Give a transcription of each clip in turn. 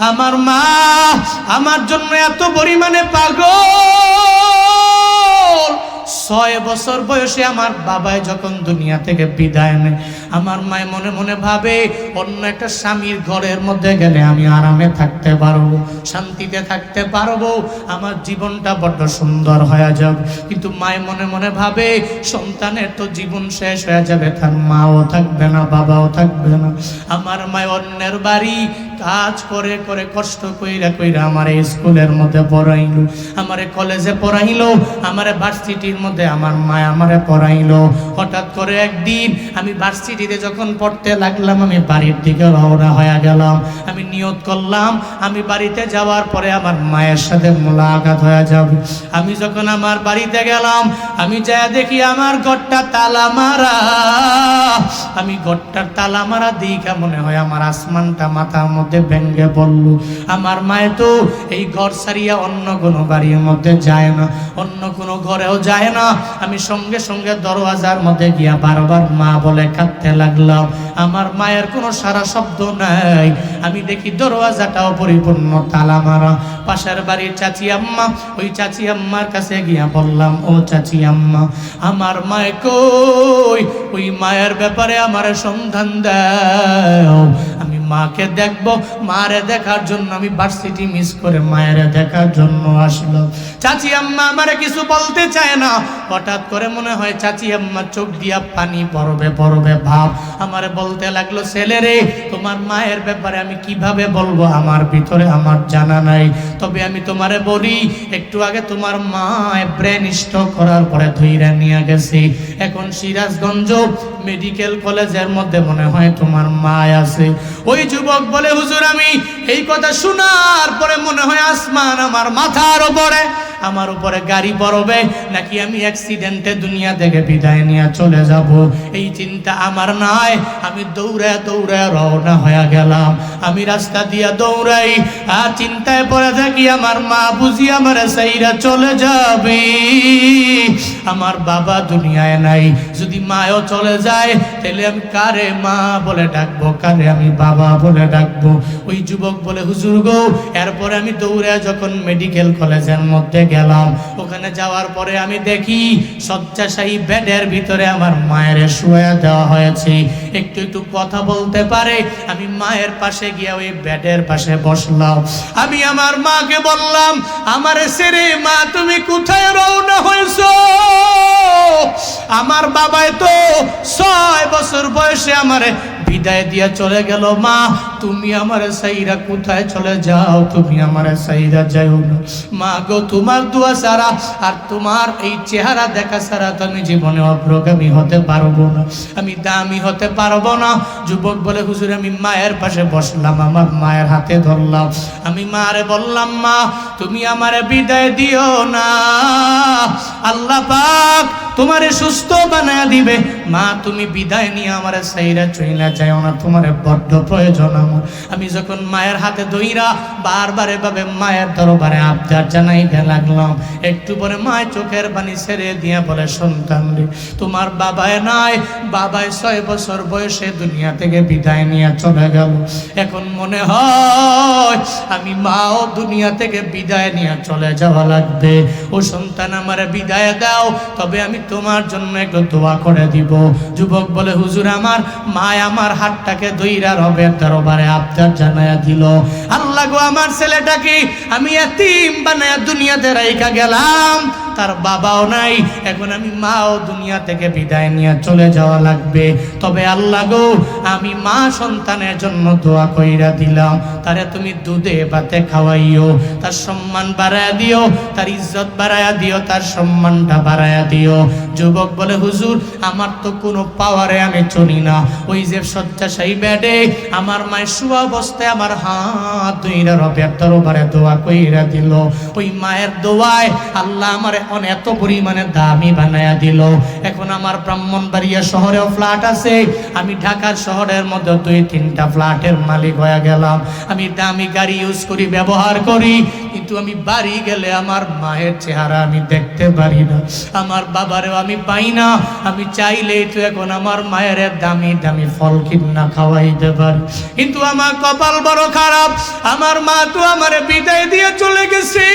আমার মা আমার জন্য এত পরিমাণে পাগল। ছয় বছর বয়সে আমার বাবাই যখন দুনিয়া থেকে বিদায় নেয় আমার মায় মনে মনে ভাবে, অন্য একটা স্বামীর ঘরের মধ্যে গেলে আমি আরামে থাকতে পারব, শান্তিতে থাকতে পারব, আমার জীবনটা বড্ড সুন্দর হয়ে যাবে। কিন্তু মায় মনে মনে ভাবে, সন্তানের তো জীবন শেষ হয়ে যাবে, তার মাও থাকবে না, বাবাও থাকবে না। আমার মায় অন্যের বাড়ি কাজ করে করে, কষ্ট কইরা কইরা আমার স্কুলের মধ্যে পড়াইলো, আমারে কলেজে পড়াইলো, আমারে ভার্সিটির মধ্যে আমার মা আমারে পড়াইলো। হঠাৎ করে একদিন আমি ভার্সিটিতে যখন পড়তে লাগলাম, আমি বাড়ির দিকে রওনা হয়ে গেলাম। আমি নিয়ত করলাম, আমি বাড়িতে যাওয়ার পরে আমার মায়ের সাথে মোলাকাত হয়ে যাবে। আমি যখন আমার বাড়িতে গেলাম, আমি যা দেখি আমার ঘরটা তালা মারা। আমি ঘরটার তালা মারা দিঘা মনে হয় আমার আসমানটা মাথার মধ্যে ভেঙ্গে পড়ল। আমার মায়ে তো এই ঘর সারিয়া অন্য কোনো বাড়ির মধ্যে যায় না, অন্য কোনো ঘরেও যায় না। আমি সঙ্গে সঙ্গে দরওয়াজার মধ্যে গিয়া বারবার মা বলে কাঁদতে লাগলাম। আমার মায়ের কোনো সারা শব্দ নাই। আমি দেখি দরওয়াজাটাও পরিপূর্ণ তালা মারা পাশের বাড়ির চাচি আম্মা, ওই চাচি আম্মার কাছে গিয়া বললাম, ও চাচি আম্মা, আমার মায় কই? ওই মায়ের ব্যাপারে আমার সন্ধান দাও। আমি মাকে দেখব, মারে দেখার জন্য আমি ভার্সিটি মিস করে মায়ের দেখার জন্য আসলো। চাচি আম্মা আমারে কিছু বলতে চায় না। হঠাৎ করে মনে হয়, চাচি আম্মা, চোখ দিয়া পানি পরবে পরবে ভাব। আমারে বলতে লাগল, ছেলে রে, তোমার মায়ের ব্যাপারে আমি কীভাবে বলব? আমার ভিতরে আমার জানা নাই। তবে আমি তোমারে বলি, একটু আগে তোমার মা ব্রেন স্ট্রোক করার পরে ধইরা নিয়ে গেছে। এখন সিরাজগঞ্জ মেডিকেল কলেজের মধ্যে মনে হয় তোমার মা আছে। ওই যুবক বলে, হুজুর, আমি এই কথা শোনার পরে মনে হয় আসমান আমার মাথার উপরে, আমার উপরে গাড়ি পড়বে, নাকি আমি অ্যাক্সিডেন্টে দুনিয়া থেকে বিদায় নিয়ে চলে যাব। এই চিন্তা আমার নাই। আমি দৌড়ে দৌড়ে রওনা হয়ে গেলাম। আমি রাস্তা দিয়া দৌড়াই। আর চিন্তায় পড়ে থাকি আমার মা বুঝি আমার সেইরা চলে যাবে। আমার বাবা দুনিয়ায় নাই। যদি মায়ও চলে যায়, তাহলে আমি কারে মা বলে ডাকবো? কারে আমি বাবা বলে ডাকবো? ওই যুবক বলে, হুজুর গো, এরপরে আমি দৌড়ে যখন মেডিকেল কলেজের মধ্যে গেলাম, ওখানে যাওয়ার পরে আমি দেখি শয্যাশায়ী বেডের ভিতরে আমার মায়ের শুয়ে দেওয়া হয়েছে। একটু একটু কথা বলতে পারে? আমি মায়ের পাশে গিয়ে ওই বেডের পাশে বসলাম। আমি আমার মাকে বললাম, আমার সেরে মা, তুমি কোথায় রওনা হয়েছো? আমার বাবাই তো ছয় বছর বয়সে আমারে বিদায় দিয়া চলে গেল, মা, তুমি আমার সাইরা কোথায় চলে যাও? তুমি আমার সাইরা যাও না। মা গো, তোমার দোয়া সারা আর তোমার এই চেহারা দেখা সারা তো আমি জীবনে অগ্রগামী হতে পারব না। আমি দামি হতে পারব না। যুবক বলে, হুজুর, আমি মায়ের পাশে বসলাম, আমার মায়ের হাতে ধরলাম। আমি মারে বললাম, মা তুমি আমার বিদায় দিও না। আল্লাহ পাক তোমারে সুস্থ বানায় দিবে। মা, তুমি বিদায় নিয়ে আমার সাইরা চইলা যাও না। তোমারে বড্ড প্রয়োজন আমার। আমি যখন মায়ের হাতে দইরা বারবার এভাবে মায়ের দরবারে আবদার জানাইতে লাগলাম, একটু পরে মায় চোখের পানি ছেড়ে দিয়ে বলে, সন্তান রে, তোমার বাবায় নাই। বাবায় ছয় বছর বয়সে দুনিয়া থেকে বিদায় নিয়ে চলে গেল। এখন মনে হয় আমি মাও দুনিয়া থেকে বিদায় নিয়ে চলে যাওয়া লাগবে। ও সন্তান আমার বিদায় দাও, তবে আমি তোমার জন্য একটু দোয়া করে দিব। যুবক বলে, হুজুর আমার মা আমার হাতটাকে দইরা রবে দরবারে আবদার জানায়া দিল। আল্লাহ গো, আমার ছেলেটাকে আমি এতিম বানায়া দুনিয়াতে রাইখা গেলাম। তার বাবাও নাই। এখন আমি মাও দুনিয়া থেকে বিদায় নিয়ে চলে যাওয়া লাগবে। তবে আল্লাহ গো, আমি মা সন্তানের জন্য দোয়া কইরা দিলাম। তারে তুমি দুধে ভাতে খাওয়াইও, তার সম্মান বাড়ায়া দিও, তার ইজ্জত বাড়ায়া দিও, তার সম্মানটা বাড়ায়া দিও। যুবক বলে, হুজুর, আমার তো কোনো পাওয়ারে আমি চলি না। ওই যে শয্যাশায়ী বেডে আমার মায়ের শুয়া অবস্থায় আমার হাত দুইরা রবের দরবারে দোয়া কইরা দিল। ওই মায়ের দোয়ায় আল্লাহ আমারে অনেক এত পরিমাণে দামি বানায়া দিল। এখন আমার ব্রাহ্মণবাড়িয়া শহরেও ফ্ল্যাট আছে। আমি ঢাকার শহরের মধ্যে দুই তিনটা ফ্ল্যাটের মালিক হয়ে গেলাম। আমি দামি গাড়ি ইউজ করি, ব্যবহার করি। কিন্তু আমি বাড়ি গেলে আমার মায়ের চেহারা আমি দেখতে পারি না। আমার বাবারও আমি পাই না। আমি চাইলেই তো এখন আমার মায়ের দামি দামি ফল কিনা খাওয়াইতে পারি। কিন্তু আমার কপাল বড় খারাপ। আমার মা তো আমার বিদায় দিয়ে চলে গেছি।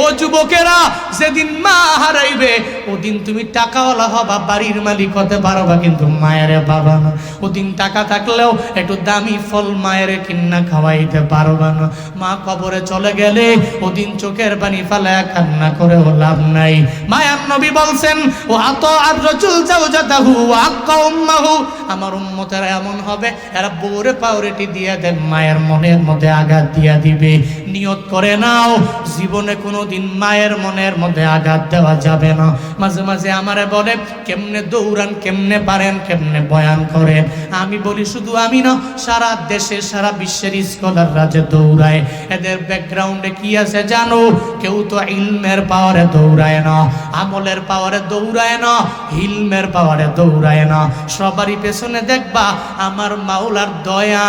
ও যুবকেরা, যেদিন মা হারাইবে, ওদিন তুমি টাকাওয়ালা হবা, বাড়ির মালিক হতে পারবা, কিন্তু মায়ের বাবা না। ওদিন টাকা থাকলেও একটু দামি ফল মায়ের কিনা খাওয়াইতে পারবা না। মা কব কবরে চলে গেলে ওদিন চোখের পানি ফালায় কান্না করে লাভ নাই। মায়ার নবী বলছেন, ও আত আর রচুল যাতাহু আক্কা উম্মাহু। আমার উম্মতেরা এমন হবে, এরা বউরে পাউরেটি দিয়ে দেন, মায়ের মনের মধ্যে আঘাত দিয়া দিবে। নিয়ত করে নাও, জীবনে কোনোদিন মায়ের মনের মধ্যে আঘাত দেওয়া যাবে না। মাঝে মাঝে আমারে বলে, কেমনে দৌড়ান, কেমনে পারেন, কেমনে বয়ান করেন? আমি বলি, শুধু আমি না, সারা দেশে, সারা বিশ্বের স্কলাররা যে দৌড়ায়, এদের ব্যাকগ্রাউন্ডে কি আছে জানো? কেউ তো ইলমের পাওয়ারে দৌড়ায় না, আমলের পাওয়ারে দৌড়ায় না হিলমের পাওয়ারে দৌড়ায় না। সবারই পেছনে দেখবা, আমার মাওলার দয়া।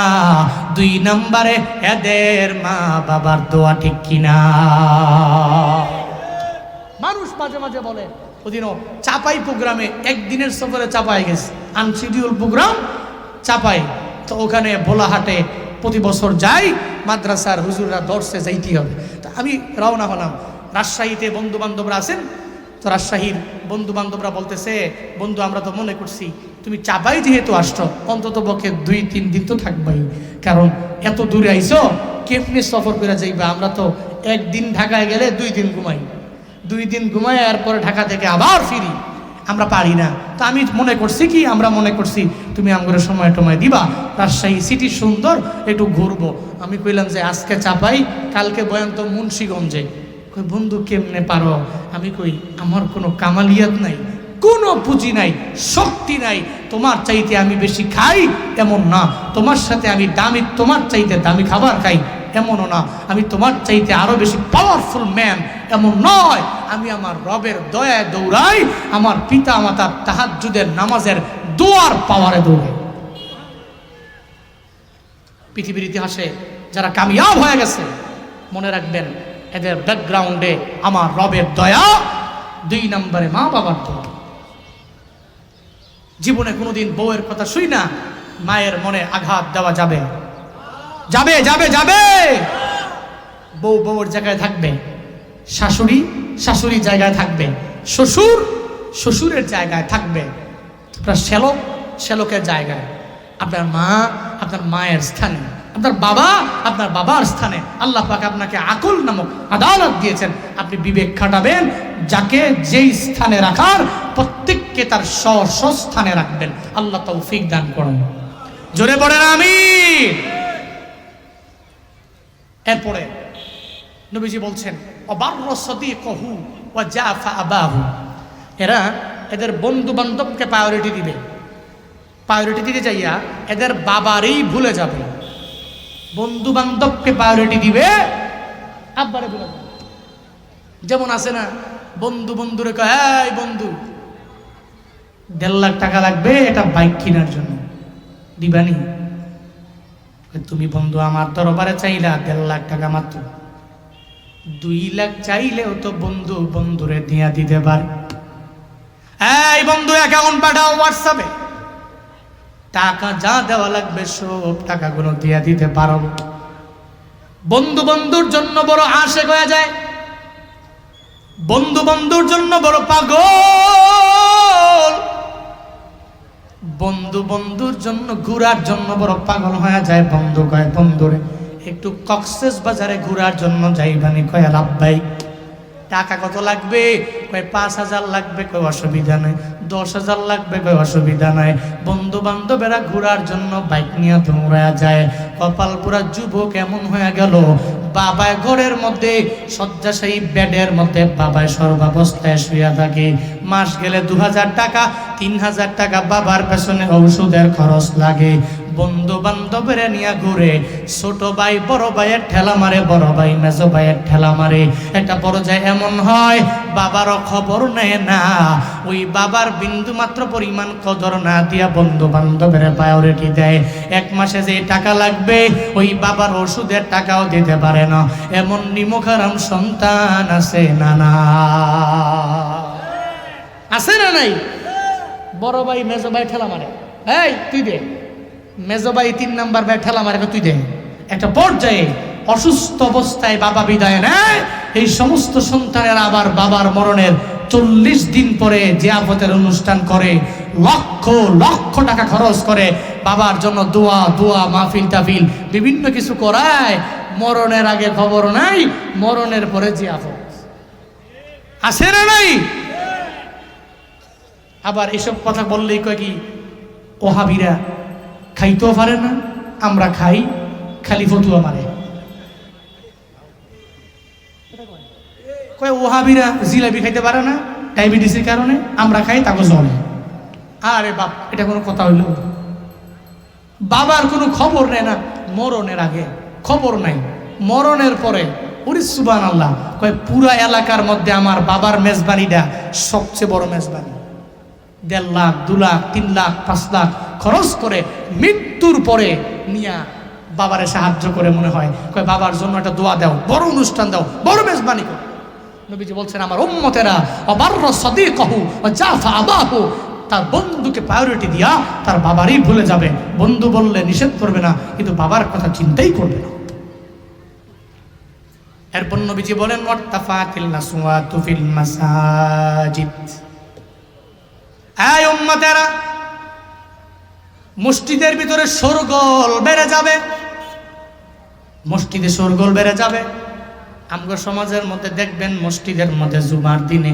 দুই নম্বরে এদের মা বাবার দোয়া ঠিক কিনা? মানুষ মাঝে মাঝে বলে ওদিনও চাপাই প্রোগ্রামে একদিনের সফরে চাপাই গেছে। Unscheduled programme Chapai. তো ওখানে বোলাহাটে প্রতি বছর যাই, মাদ্রাসার হুজুররা দর্শে যাইতে হবে। তা আমি রওনা হলাম। রাজশাহীতে বন্ধু বান্ধবরা আছেন। তো রাজশাহীর বন্ধু বান্ধবরা বলতেছে, বন্ধু, আমরা তো মনে করছি, তুমি চাপাই যেহেতু আসছো, অন্তত পক্ষে দুই, তিন দিন তো থাকবাই। কারণ এত দূরে আইছো, কেমনি সফর করে যাইবা? আমরা তো একদিন ঢাকায় গেলে দুই দিন ঘুমাই। দুই দিন ঘুমাই এরপরে ঢাকা থেকে আবার ফিরি। আমরা পারি না। তো আমি মনে করছি কি? আমরা মনে করছি, তুমি আমাদের সময় টময় দিবা, রাজশাহী সিটি সুন্দর, একটু ঘুরবো। আমি কইলাম যে, আজকে চাপাই, কালকে বয়ন্ত মুন্সীগঞ্জে। কই, বন্ধু, কেমনে পারো? আমি কই, আমার কোনো কামালিয়াত নাই, কোনো পুঁজি নাই, শক্তি নাই। তোমার চাইতে আমি বেশি খাই এমন না। তোমার সাথে আমি দামি, তোমার চাইতে দামি খাবার খাই। এমনও না। আমি তোমার চাইতে আরও বেশি পাওয়ারফুল ম্যান এমন নয়। আমি আমার রবের দয়ায় দৌড়াই, আমার পিতা মাতার তাহাজ্জুদের নামাজের দোয়ার পাওয়ারে দৌড়াই। পৃথিবীর ইতিহাসে যারা কামিয়াব হয়ে গেছে, মনে রাখবেন, এদের ব্যাকগ্রাউন্ডে আমার রবের দয়া দুই নম্বরে মা বাবার দয়া। জীবনে কোনোদিন বউয়ের কথা শুই না, মায়ের মনে আঘাত দেওয়া যাবে। যাবে যাবে যাবে। বউ বউর জায়গায় থাকবে। শাশুড়ি শাশুড়ির জায়গায় থাকবে। শ্বশুর শ্বশুরের জায়গায় থাকবে। আপনার শ্যালক শ্যালকের জায়গায়। আপনার মা আপনার মায়ের স্থানে। আপনার বাবা আপনার বাবার স্থানে। আল্লাহ পাক আপনাকে আকল নামক আদালত দিয়েছেন। আপনি বিবেক খাটাবেন। যাকে যেই স্থানে রাখার প্রত্যেককে তার স্ব স্থানে রাখবেন। আল্লাহ তৌফিক দান করেন। জোরে পড়েন আমি এরপরে নবীজি বলছেন ওয়া জাফা আবাহু। এরা এদের বন্ধু বান্ধবকে প্রায়োরিটি দিবে। প্রায়োরিটি দিতে যাইয়া এদের বাবারই ভুলে যাবে। বন্ধু বান্ধবকে প্রায়োরিটি দিবে, আব্বারে ভুলে যাবে। যেমন আছে না, বন্ধু বন্ধুরে কয় বন্ধু, দেড় লাখ টাকা লাগবে, এটা বাইক কেনার জন্য। দিবানি? তুমি বন্ধু আমার দরবারে চাইলা দেড় লাখ টাকা মাত্র। দুই লাখ চাইলেও তো বন্ধু বন্ধুরে দিয়া দিতে পারে। এই বন্ধু অ্যাকাউন্ট পাঠাও হোয়াটসঅ্যাপে টাকা যা দেওয়া লাগবে, সব টাকাগুলো দিয়া দিতে পারো। বন্ধু বন্ধুর জন্য বড় আশেক হয়ে যায়। বন্ধু বন্ধুর জন্য বড় পাগল। বন্ধু বন্ধুর জন্য, ঘুরার জন্য বড় পাগল হয়ে যায় বন্ধু কয়, বন্ধুরে, একটু কক্সেস বাজারে ঘুরার জন্য যাইবানি কয় লাভবাই টাকা কত লাগবে? কয়, পাঁচ হাজার লাগবে, কয়, অসুবিধা নাই। দশ হাজার লাগবে, কয়, অসুবিধা নাই। বন্ধু বান্ধবেরা ঘোরার জন্য বাইক নিয়ে তোমরা যায়। কপাল পুরা যুবক এমন হয়ে গেল, বাবায় ঘরের মধ্যে, শয্যাশায়ী বেডের মধ্যে বাবায় সর্বাবস্থায় শুয়ে থাকে। মাস গেলে দু হাজার টাকা তিন হাজার টাকা বাবার পেছনে ঔষধের খরচ লাগে। বন্ধু বান্ধবেরা নিয়ে ঘুরে, ছোট ভাই, বড় ভাইয়ের ঠেলা মারে, বড় ভাই, মেজো ভাইয়ের ঠেলা মারে। একটা বড় যায় এমন হয় বাবারও খবর নেয় না। ওই বাবার বিন্দু মাত্র পরিমাণ কদর না দিয়া বন্ধু বান্ধবের প্রায়োরিটি দেয়? এক মাসে যে টাকা লাগবে, ওই বাবার ওষুধের টাকাও দিতে পারে না। এমন নিমখারাম সন্তান আছে না না। আছে না নাই? বড় ভাই, মেজো ভাই ঠেলা মারে। এই, তুই দে। মেজো ভাই তিন নাম্বার ভাই ঠেলা মারে তুই দে একটা পর্যায়ে অসুস্থ অবস্থায় বাবা বিদায় নেয়। এই সমস্ত সন্তানের আবার বাবার মরণের চল্লিশ দিন পরে জিয়াফতের অনুষ্ঠান করে। লক্ষ লক্ষ টাকা খরচ করে। বাবার জন্য দোয়া দোয়া, মাহফিল টাফিল বিভিন্ন কিছু করায়। মরণের আগে খবর নাই, মরণের পরে জিয়াফত। আছে না নাই? আবার এসব কথা বললেই কয় কি, ওহাবিরা খাইতেও পারে না, আমরা খাই, খালি ফতুয়া মারে। কয় ওহাবিরা জিলাপি খাইতে পারে না, ডায়াবেটিসের কারণে আমরা খাই তাকে জলে আরে বাপ, এটা কোনো কথা হইল? বাবার কোনো খবর নেয় না, মরণের আগে। খবর নাই, মরণের পরে। ওরে সুবান আল্লাহ কয় পুরা এলাকার মধ্যে আমার বাবার মেজবানিটা সবচেয়ে বড় মেজবানি। দেড় লাখ, দু লাখ, তিন লাখ, পাঁচ লাখ খরচ করে মৃত্যুর পরে নিয়া বাবারে সাহায্য করে মনে হয়। কয়, বাবার জন্য একটা দোয়া দাও, বড় অনুষ্ঠান দাও, বড় মেজবানি করো। নবীজি বলছেন, আমার উম্মতেরা, অবার্র সদিকহু, ও জাফা আবাহু, তার বন্ধুকে প্রায়োরিটি দিয়া তার বাবারই ভুলে যাবে। বন্ধু বললে নিষেধ করবে না, কিন্তু বাবার কথা চিন্তাই করবে না। এরপর নবীজি বলেন ওয়াত্তাফাতিল নাসওয়াতু ফিল মাসাজিদ। এই উম্মতেরা মসজিদের ভিতরে সরগোল বেড়ে যাবে। মসজিদে সরগোল বেড়ে যাবে। আমগো সমাজের মধ্যে দেখবেন, মসজিদের মধ্যে জুমার দিনে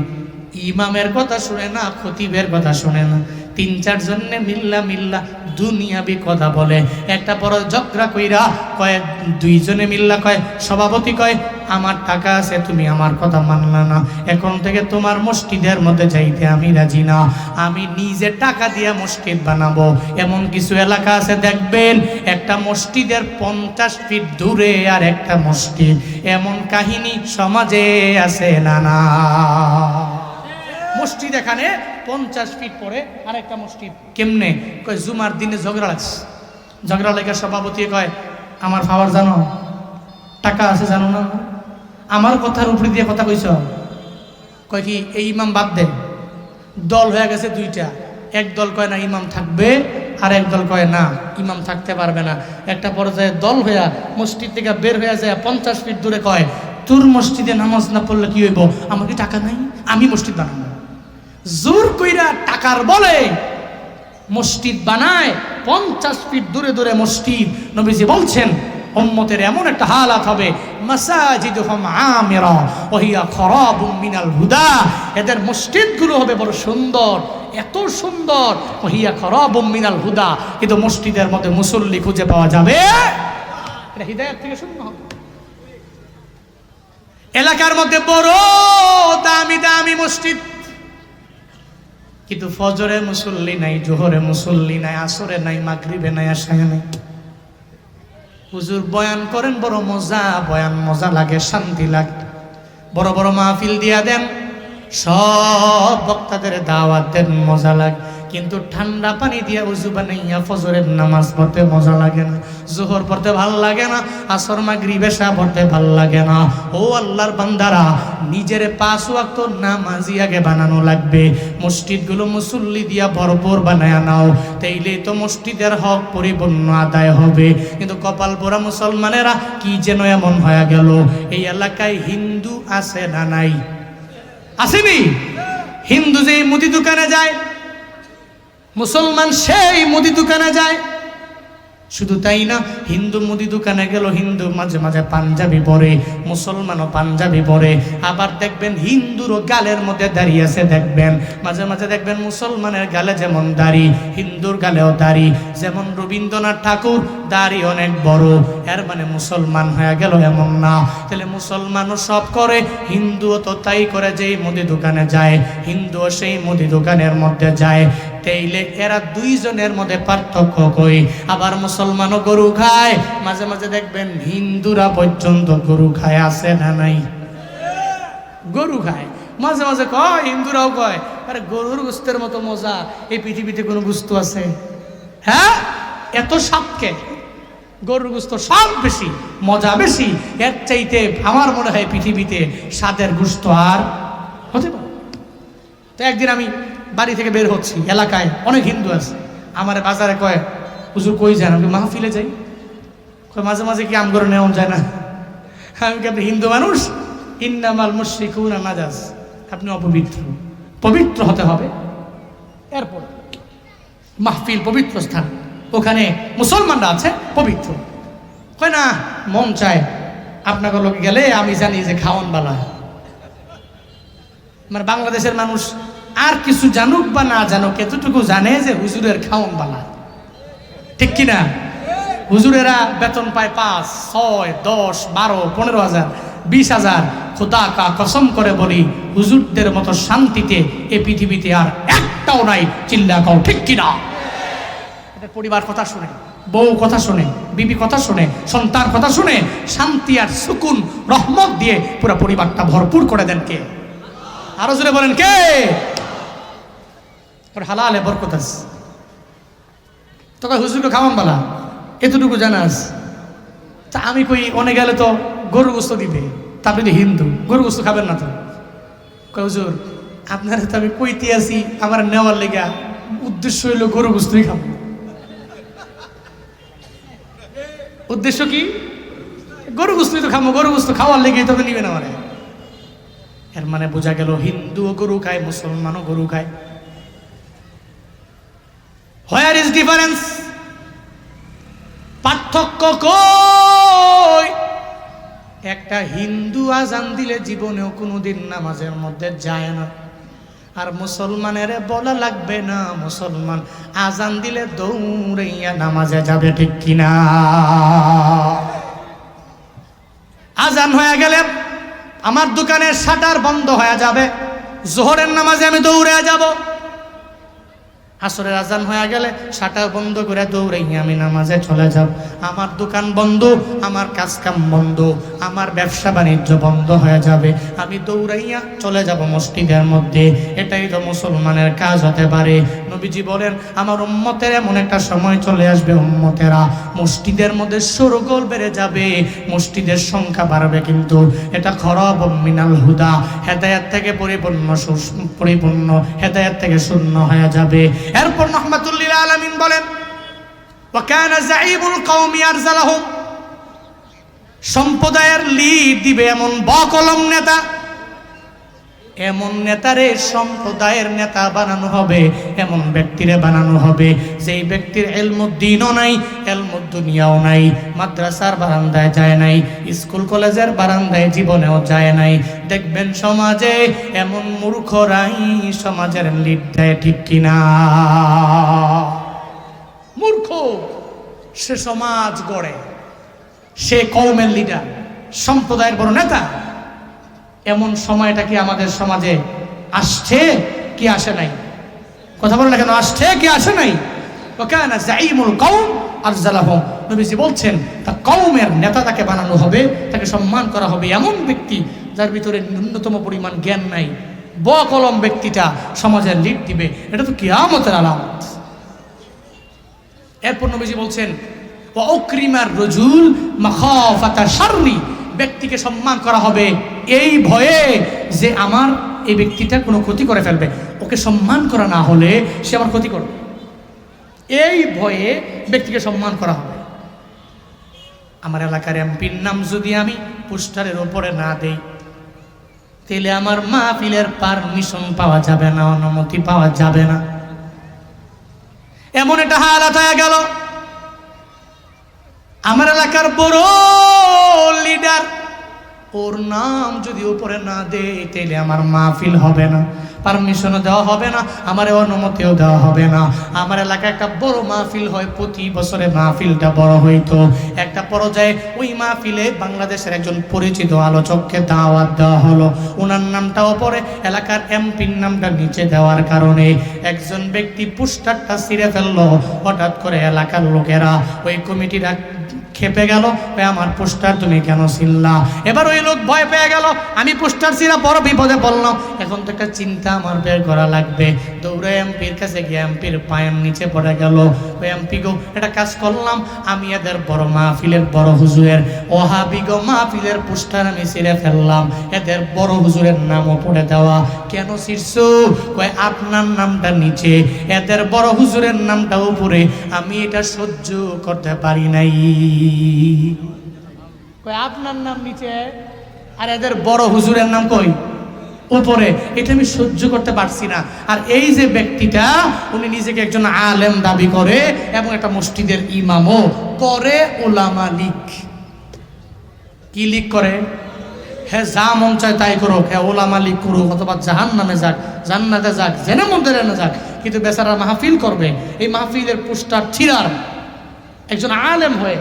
ইমামের কথা শুনে না, খতিবের কথা শুনে না। তিন, চার জনে মিল্লা মিল্লা দুনিয়াবি কথা বলে। একটা বড় ঝগড়া কইরা কয় দুইজনে মিল্লা কয়, সভাপতি কয় আমার টাকা আছে, তুমি আমার কথা মানলা না। এখন থেকে তোমার মসজিদের মধ্যে যাইতে আমি রাজি না। আমি নিজে টাকা দিয়ে মসজিদ বানাবো। এমন কিছু এলাকা আছে, দেখবেন, একটা মসজিদের পঞ্চাশ ফিট দূরে আর একটা মসজিদ। এমন কাহিনী সমাজে আছে না না। মসজিদ এখানে পঞ্চাশ ফিট পরে আরেকটা মসজিদ। কেমনে? কয়, জুমার দিনে ঝগড়া লাগছে। ঝগড়া লেগে সভাপতি কয়, আমার খাবার জানো, টাকা আছে জানো না? আমার কথার উপরে দিয়ে কথা কইছ? কয় কি, এই ইমাম বাদ দে। দল হয়ে গেছে দুইটা। এক দল কয় না ইমাম থাকবে, আর এক দল কয় না, ইমাম থাকতে পারবে না। একটা পর্যায়ে দল হইয়া মসজিদ থেকে বের হয়ে যায় পঞ্চাশ ফিট দূরে কয়, তোর মসজিদে নামাজ না পড়লে কি হইব? আমার কি টাকা নাই? আমি মসজিদ বানাবো। জোর কইরা টাকার বলে মসজিদ বানায়, পঞ্চাশ ফিট দূরে দূরে মসজিদ। নবীজি বলছেন, উম্মতের এমন একটা হালাত হবে মাসাজিদ হম আমেরা, ওহিয়া খরাব মিনাল হুদা। এদের মসজিদগুলো হবে বড় সুন্দর, এত সুন্দর, ওহিয়া খরাব মিনাল হুদা। কিন্তু মসজিদের মধ্যে মুসল্লি খুঁজে পাওয়া যাবে? এটা হৃদয়ের থেকে শূন্য এলাকার মধ্যে বড় দামি দামি মসজিদ। কিন্তু ফজরে মুসল্লি নাই, জোহরে মুসল্লি নাই, আসরে নাই, মাগরিবে নাই, আশায় নাই। হুজুর বয়ান করেন, বড় মজা, বয়ান মজা লাগে, শান্তি লাগে। বড় বড় মাহফিল দিয়া দেন, সব বক্তাদের দাওয়াত দেন, মজা লাগে। কিন্তু ঠান্ডা পানি দিয়া উজু বানাইয়া ফজরের নামাজ পড়তে মজা লাগে না, জোহর পড়তে ভালো লাগে না, আসর মাগরি বেশা পড়তে ভালো লাগে না। ও আল্লাহর বান্দারা, নিজের পাঁচ ওয়াক্ত নামাজি আগে বানানো লাগবে। মসজিদগুলো মুসল্লি দিয়া ভরপুর বানায় নাও, তাইলে তো মসজিদের হক পরিপূর্ণ আদায় হবে। কিন্তু কপাল পোড়া মুসলমানেরা কি যেন এমন হয়ে গেল? এই এলাকায় হিন্দু আছে না নাই? আসেনি? হিন্দু যে মুদি দোকানে যায় মুসলমান সেই মুদি দোকানে যায়। শুধু তাই না, হিন্দু মুদি দোকানে গেল, হিন্দু মাঝে মাঝে পাঞ্জাবি পরে, মুসলমানও পাঞ্জাবি পরে। আবার দেখবেন হিন্দুরও গালের মধ্যে দাঁড়িয়ে আছে, দেখবেন। মাঝে মাঝে দেখবেন মুসলমানের গালে যেমন দাড়ি, হিন্দুর গালেও দাড়ি। যেমন রবীন্দ্রনাথ ঠাকুর, দাড়ি অনেক বড়। এর মানে মুসলমান হয়ে গেল এমন না। তাহলে মুসলমানও সব করে, হিন্দুও তো তাই করে যেই মুদি দোকানে যায়। হিন্দুও সেই মুদি দোকানের মধ্যে যায়। তেইলে এরা দুইজনের মধ্যে পার্থক্য কই? আবার মুসলমানও গরু খায়। মাঝে মাঝে দেখবেন হিন্দুরা পর্যন্ত গরু খায়, আছে না নাই? গরু খায়। মাঝে মাঝে কয়, হিন্দুরাও কয়, আরে গরুর গুস্তের মতো মজা, এই পৃথিবীতে কোনো গুস্ত আছে? হ্যাঁ? এত সাপকে গরুর গুস্ত সব বেশি, মজা বেশি। এর চাইতে আমার মনে হয় পৃথিবীতে স্বাদের গুস্ত আর হতে পারে। তো একদিন আমি বাড়ি থেকে বের হচ্ছি, এলাকায় অনেক হিন্দু আছে। আমার বাজারে কয়, হুজুর কই যান? আমি মাহফিলে যাই। কয়, মাঝে মাঝে কি আম করে নেওয়া যায় না? আমি কি আপনি হিন্দু মানুষ? ইন্নামাল মুশরিকুন নাজাস আপনি অপবিত্র। পবিত্র হতে হবে। এরপর, মাহফিল পবিত্র স্থান। ওখানে মুসলমানরা আছে, পবিত্র। কয়, না, মন চায় আপনাকে লোক গেলে আমি জানি যে খাওয়ান বালা মানে বাংলাদেশের মানুষ আর কিছু জানুক বা না জানুক, এতটুকু জানে যে হুজুরের খাওয়ান বালা। ঠিক কিনা? হুজুরেরা বেতন পায় পাঁচ, ছয়, দশ, বারো, পনেরো হাজার, বিশ হাজার। খোদা কা কসম করে বলি, হুজুরদের মতো শান্তিতে এ পৃথিবীতে আর একটাও নাই, চিল্লা কাও, ঠিক কিনা? এটা পরিবার কথা শুনে, বউ কথা শুনে, বিবি কথা শুনে, সন্তান কথা শুনে, শান্তি আর সুকুন, রহমত দিয়ে পুরো পরিবারটা ভরপুর করে দেন কে? আরও জোরে বলেন কে? ওর হালালে বরকত আছে। তোকে হুজুরকে খাওয়ান বালা, এতটুকু জানাস তা আমি কই অনেক গেলে তো গরু গোস্ত দিবে, তা আপনি তো হিন্দু গরু গোস্ত খাবেন না তো। কয় হুজুর, আপনার তো আমি কইতে আছি, আমার নেওয়ার লেগা উদ্দেশ্য হইল গরু গোস্তই খাব উদ্দেশ্য কি? গরু গোস্তই তো খাব গরু গোস্ত খাওয়ার লেগেই তবে নিবে না মানে এর মানে বোঝা গেল, হিন্দুও গরু খায়, মুসলমানও গরু খায়। হোয়ার ইজ ডিফারেন্স পার্থক্য কই? একটা হিন্দু আজান দিলে জীবনেও কোনোদিন নামাজের মধ্যে যায় না। আর মুসলমানের বলা লাগবে না, মুসলমান আজান দিলে দৌড়াইয়া নামাজে যাবে ঠিক কিনা? আজান হয়ে গেলে আমার দোকানের শাটার বন্ধ হয়ে যাবে। জোহরের নামাজে আমি দৌড়ে যাব। আসরের আজান হয়ে গেলে সাটা বন্ধ করে দৌড়াইয়া আমি নামাজে চলে যাব। আমার দোকান বন্ধ, আমার কাজ কাম বন্ধ, আমার ব্যবসা বাণিজ্য বন্ধ হয়ে যাবে। আমি দৌড়াইয়া চলে যাব মসজিদের মধ্যে। এটাই তো মুসলমানের কাজ হতে পারে। নবীজি বলেন আমার উম্মতের এমন একটা সময় চলে আসবে উম্মতেরা মসজিদের মধ্যে সরগোল বেড়ে যাবে মসজিদের সংখ্যা বাড়বে কিন্তু এটা খরব মিনাল হুদা হেদায়াত থেকে পরিপূর্ণ সু- পরিপূর্ণ হেদায়াত থেকে শূন্য হয়ে যাবে এরপর রহমাতুল্লিল আলামিন বলেন وكان زعيم القوم يرزلهم সম্প্রদায়ের লিড দিবে এমন বকলম নেতা এমন নেতারে সম্প্রদায়ের নেতা বানানো হবে, এমন ব্যক্তিরে বানানো হবে। যেই ব্যক্তির এলমুদ্দিনও নাই, এলমুদ্দুনিয়াও নাই, মাদ্রাসার বারান্দায় যায় নাই, স্কুল কলেজের বারান্দায় জীবনেও যায় নাই। দেখবেন সমাজে এমন মূর্খরাই সমাজের লিড দেয় ঠিক কিনা? মূর্খ, সে সমাজ গড়ে, সে কৌমের লিডার, সম্প্রদায়ের বড় নেতা। এমন সময়টা কি আমাদের সমাজে আসছে কি আসে নাই? কথা বলে কেন? আসছে কি আসে নাই? ওখানে জাইমুল কৌম বলছেন, তা কৌমের নেতা তাকে বানানো হবে, তাকে সম্মান করা হবে এমন ব্যক্তি যার ভিতরে ন্যূনতম পরিমাণ জ্ঞান নাই। ব কলম ব্যক্তিটা সমাজের লিড দিবে। এটা তো কিয়ামতের আলামত। এরপর নবীজি বলছেন অক্রিমার রজুল মাখাফাতা শাররি ব্যক্তিকে সম্মান করা হবে। এই ভয়ে যে আমার এই ব্যক্তিটা কোনো ক্ষতি করে ফেলবে। ওকে সম্মান করা না হলে সে আমার ক্ষতি করবে। এই ভয়ে ব্যক্তিকে সম্মান করা হবে। আমার এলাকার এমপির নাম যদি আমি পোস্টারের ওপরে না দেই, তাহলে আমার মাহফিলের পারমিশন পাওয়া যাবে না, অনুমতি পাওয়া যাবে না। এমন একটা হালাত হয়ে গেল। আমার এলাকার বড় লিডার। ওর নাম যদি উপরে না দেয় তাহলে আমার মাহফিল হবে না। পারমিশনও দেওয়া হবে না, আমার অনুমতিও দেওয়া হবে না। আমার এলাকায় একটা বড় মাহফিল হয়, প্রতি বছরে মাহফিলটা বড় হইতো। একটা পর্যায়ে ওই মাহফিলে বাংলাদেশের একজন পরিচিত আলোচককে দাওয়াত দেওয়া হলো। ওনার নামটাও পরে এলাকার এমপির নামটা নিচে দেওয়ার কারণে একজন ব্যক্তি পোস্টারটা ছিঁড়ে ফেলল। হঠাৎ করে এলাকার লোকেরা ওই কমিটিরা খেপে গেল ওই আমার পোস্টার তুমি কেন ছিল্লা এবার ওই লোক ভয় পেয়ে গেল, আমি পোস্টার ছিঁড়া বড় বিপদে পড়লাম। এখন তো একটা চিন্তা আমার বের করা লাগবে। দৌড়ে এমপির কাছে গিয়ে এমপির পায়ের নিচে পড়ে গেল। ওই এমপি গো এটা কাজ করলাম। আমি এদের বড় মাহফিলের বড় হুজুরের ওহাবি গো মাহফিলের পোস্টার আমি ছিঁড়ে ফেললাম। এদের বড় হুজুরের নামও পড়ে দেওয়া। কেন শীর্ষ কয়, আপনার নামটা নিচে, এদের বড় হুজুরের নামটা উপরে। আমি এটা সহ্য করতে পারি নাই। আপনার নাম নিচে? আর এদের বড় হুজুরের নাম কই? উপরে। এটা আমি সহ্য করতে পারছি না। আর এই যে ব্যক্তিটা, উনি নিজেকে একজন আলেম দাবি করে এবং একটা মসজিদের ইমামও করে ওলামা লিক কি লিক করে? হ্যাঁ যা মন চায় তাই করুক। হ্যাঁ ওলামা লিক করুক অথবা জাহান নামে যাক, জান্নাতে যাক, জেনে মন্দিরে না যাক, কিন্তু বেচারা মাহফিল করবে। এই মাহফিলের পোস্টার ছিড়ার একজন আলেম হয়ে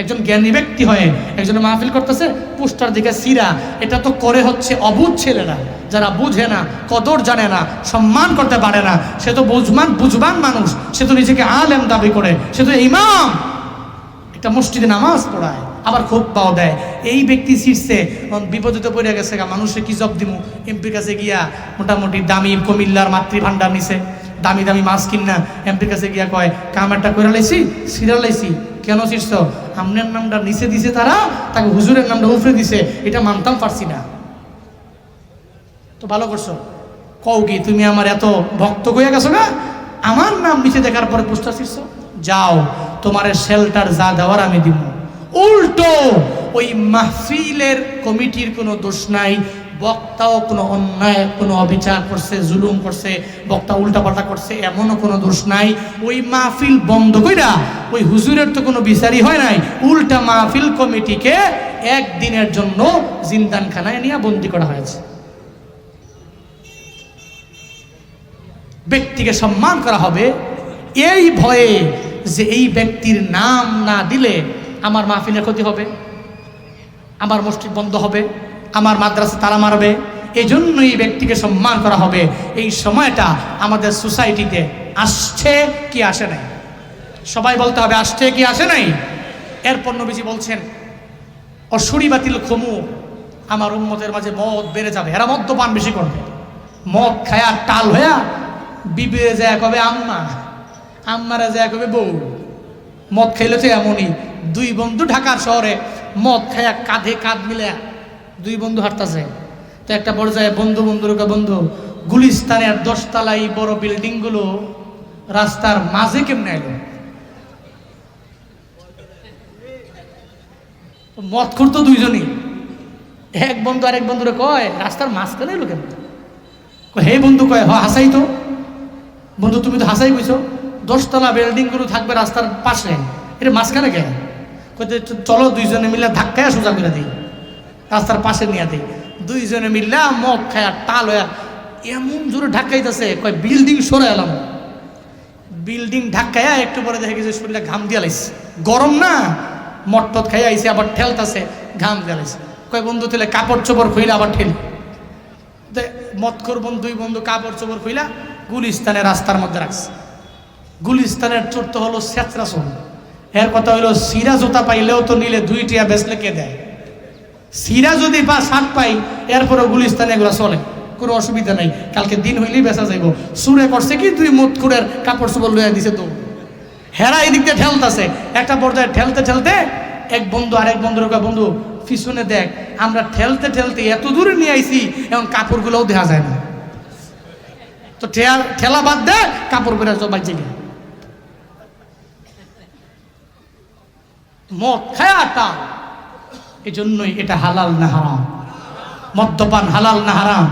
একজন জ্ঞানী ব্যক্তি হয়ে একজন মাহফিল করতেছে, পোস্টার দিকে সিরা। এটা তো করে হচ্ছে অবুধ ছেলেরা, যারা বুঝে না, কদর জানে না, সম্মান করতে পারে না। সে তো বুঝমান, বুঝবান মানুষ। সে তো নিজেকে আলেম দাবি করে। সে তো ইমাম। একটা মসজিদে নামাজ পড়ায়, আবার খুব পাও দেয়। এই ব্যক্তি শীর্ষে বিপদে পড়ে গেছে গা, মানুষে কি জব দিমু? এমপির কাছে গিয়া মোটামুটি দামি কুমিল্লার মাতৃভাণ্ডার নিছে। দামি দামি মাছ কিনা, এমপির কাছে গিয়া কয় কামারটা করে লাইছি সিরিয়াল লাইছি। কেন শীর্ষ আমনের নামটা নিচে দিছে তারা, তাকে হুজুরের নামটা উফরে দিছে। এটা মানতাম পারছি না। তো ভালো করছ। কও কি, তুমি আমার এত ভক্ত কইয়া গেছো না আমার নাম নিচে দেখার পরে পোস্টার শীর্ষ যাও, তোমার শেল্টার যা দেওয়ার আমি দিব উল্টো, ওই মাহফিলের কমিটির কোনো দোষ নাই। বক্তাও কোনো অন্যায়, কোনো অবিচার করছে, জুলুম করছে, বক্তা উল্টাপাল্টা করছে, এমনও কোনো দোষ নাই। ওই মাহফিল বন্ধ কইরা ওই হুজুরের তো কোনো বিচারই হয় নাই। উল্টা মাহফিল কমিটিকে একদিনের জন্য জিন্দানখানায় নিয়ে বন্দি করা হয়েছে। ব্যক্তিকে সম্মান করা হবে এই ভয়ে যে এই ব্যক্তির নাম না দিলে আমার মাহফিলের ক্ষতি হবে, আমার মসজিদ বন্ধ হবে। আমার মাদ্রাসা তালা মারবে। এই জন্য এই ব্যক্তিকে সম্মান করা হবে। এই সময়টা আমাদের সোসাইটিতে আসছে কি আসে নাই? সবাই বলতে হবে, আসছে কি আসে নাই? এরপর নবীজি বলছেন, অসুরি বাতিল খমু, আমার উন্মতের মাঝে মদ বেড়ে যাবে। এরা মদ্যপান বেশি করবে। মদ খায়া টাল হইয়া বিবে যায় কবে আম্মা? আম্মারা যায় কবে বউ? মদ খাইলে তো এমনই। দুই বন্ধু ঢাকার শহরে মদ খায়া কাঁধে কাঁধ মিলে দুই বন্ধু হাঁটতেছে। তো একটা পর্যায়ে বন্ধু বন্ধুর কা বন্ধু গুলিস্তানের দশতলা এই বড় বিল্ডিংগুলো রাস্তার মাঝে কেমনে এলো মদ করতো দুইজনই। এক বন্ধু আরেক বন্ধুরে কয়, রাস্তার মাঝখানে এলো কেন হে বন্ধু, কয়, হ হাসাই তো বন্ধু, তুমি তো হাসাই কইছো, দশতলা বিল্ডিংগুলো থাকবে রাস্তার পাশে। এটা মাঝখানে কে চলো দুইজনে মিলে ধাক্কায় সোজা করে দিই। রাস্তার পাশে নিয়ে দিই। দুইজনে মিলে মদ খায়া টাল হয়ে এমন জোরে ঢাকাইতেছে, কয় বিল্ডিং সরে এলাম। বিল্ডিং ঢাকায়া একটু পরে দেখে গেছে শরীরে ঘাম দিয়া লাইছে। গরম না মটটত খাইয়া আইছে, আবার ঠেলতাছে, ঘাম দিয়া লাইছে। কয় বন্ধু তেলে কাপড় চোপড় খুইলে আবার ঠেলি। তে মৎকর বন্ধু দুই বন্ধু কাপড় চোপড় খুইলা গুলিস্তানে রাস্তার মধ্যে রাখছে। গুলিস্তানের চোর তো হলো সেচরা চোর এর কথা হলো, সিরা জুতা পাইলেও তো নিলে দুই টিয়া বেচলে কে দেয়? সিরা যদি পা শার্ট পাই এরপরে গুলিস্তানে এগুলো চলে। কোনো অসুবিধা নাই। কালকে দিন হইলেই বেচা যাইব। সুরে করছে কি দুই মতকুরের কাপড় চোপড় লইয়া দিছে তো। হেরা এদিক দিয়ে ঠেলতেছে। একটা পর্যায়ে ঠেলতে ঠেলতে এক বন্ধু আরেক বন্ধুর বন্ধু, পিছনে দেখ, আমরা ঠেলতে ঠেলতে এত দূরে নিয়ে আইছি, এখন কাপড়গুলোও দেখা যায় না। তো ঠেলা বাদ দে কাপড় পরে সবাই জেগে মদ খায়া টান। এই জন্যই এটা হালাল না হারাম। মদ্যপান হালাল না হারাম।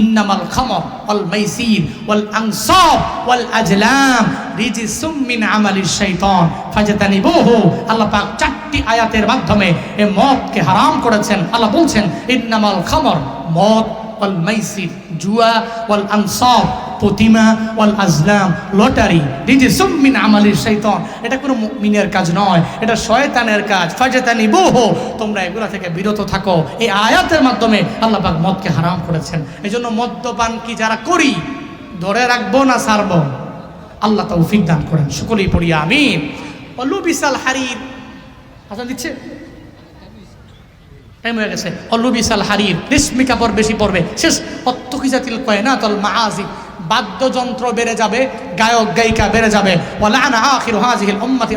ইন্নামাল খামর ওয়াল মাইসির ওয়াল আনসাব ওয়াল আজলাম রিজিসুম মিন আমালিশ শাইতান। ফাজতানিবুহু। আল্লাহ পাক চারটি আয়াতের মাধ্যমে এই মদকে হারাম করেছেন। আল্লাহ বলছেন, ইন্নামাল খামর মদ ওয়াল মাইসির জুয়া ওয়াল আনসাব প্রতিমা ওয়াল আজলাম, লটারি। রিজিসুম মিন আমালিশ শাইতান এটা কোনো মিনের কাজ নয়, এটা শয়তানের কাজ। ফাজতানিবুহু তোমরা এগুলা থেকে বিরত থাকো। এই আয়াতের মাধ্যমে আল্লাহ পাক মদকে হারাম করেছেন। এই জন্য মদ্যপান কি যারা করি, ধরে রাখব না ছাড়বো আল্লাহ তা তৌফিক দান করেন। সকলেই পড়ি, আমিন। অলু বিশাল হারির। আসান দিচ্ছে? টাইম হয়ে গেছে। অলু বিশাল হারির। রেশমি কাপড় বেশি পড়বে শেষ। অত্তকি জাতিল কয় না তল মাহাজি বাদ্যযন্ত্র বেড়ে যাবে গায়ক গায়িকা বেড়ে যাবে। ওলা আনা আখির হাজিহিল উম্মতি